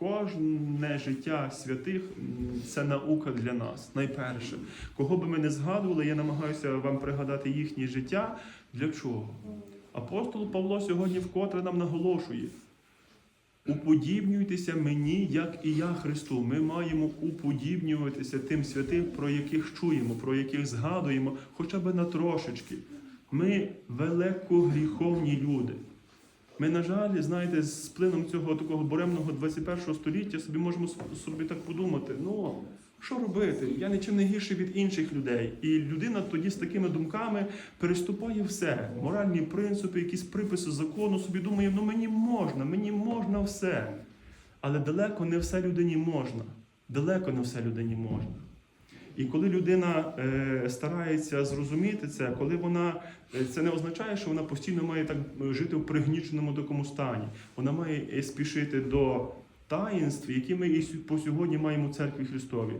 Кожне життя святих це наука для нас. Найперше, кого би ми не згадували, я намагаюся вам пригадати їхнє життя. Для чого? Апостол Павло сьогодні вкотре нам наголошує: уподібнюйтеся мені, як і я Христу. Ми маємо уподібнюватися тим святим, про яких чуємо, про яких згадуємо, хоча б на трошечки. Ми великогріховні люди. Ми, на жаль, знаєте, з плином цього такого буремного 21 століття собі можемо собі так подумати: ну що робити? Я нічим не гірший від інших людей. І людина тоді з такими думками переступає все. Моральні принципи, якісь приписи закону, собі думає, ну мені можна, мені можна все. Але далеко не все людині можна. Далеко не все людині можна. І коли людина е, старається зрозуміти це, коли вона е, це не означає, що вона постійно має так жити в пригніченому такому стані. Вона має е, спішити до таїнств, які ми і по сьогодні маємо в церкві Христовій.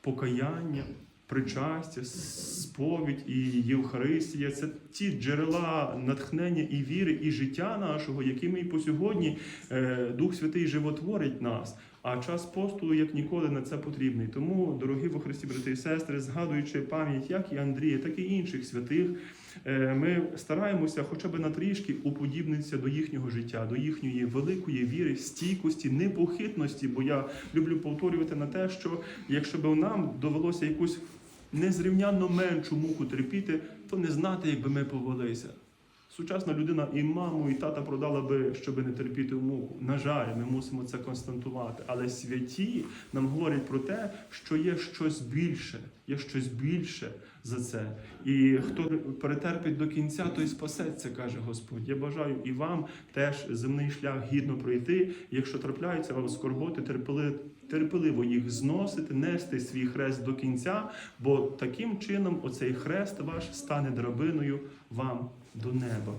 Покаяння, причастя, сповідь і Євхаристія це ті джерела натхнення і віри, і життя нашого, якими і по сьогодні Дух Святий животворить нас. А час постулу як ніколи на це потрібний. Тому, дорогі во Христі, брати і сестри, згадуючи пам'ять як і Андрія, так і інших святих, е, ми стараємося хоча б на трішки уподібнитися до їхнього життя, до їхньої великої віри, стійкості, непохитності. Бо я люблю повторювати на те, що якщо б нам довелося якусь незрівнянно меншу муку терпіти, то не знати, як би ми повелися. Сучасна людина і маму, і тата продала би, щоб не терпіти муку. На жаль, ми мусимо це констатувати. Але святі нам говорять про те, що є щось більше, є щось більше за це. І хто перетерпить до кінця, той спасеться, каже Господь. Я бажаю і вам теж земний шлях гідно пройти. Якщо трапляються вам скорботи, терпели, терпеливо їх зносити, нести свій хрест до кінця, бо таким чином оцей хрест ваш стане драбиною вам до неба.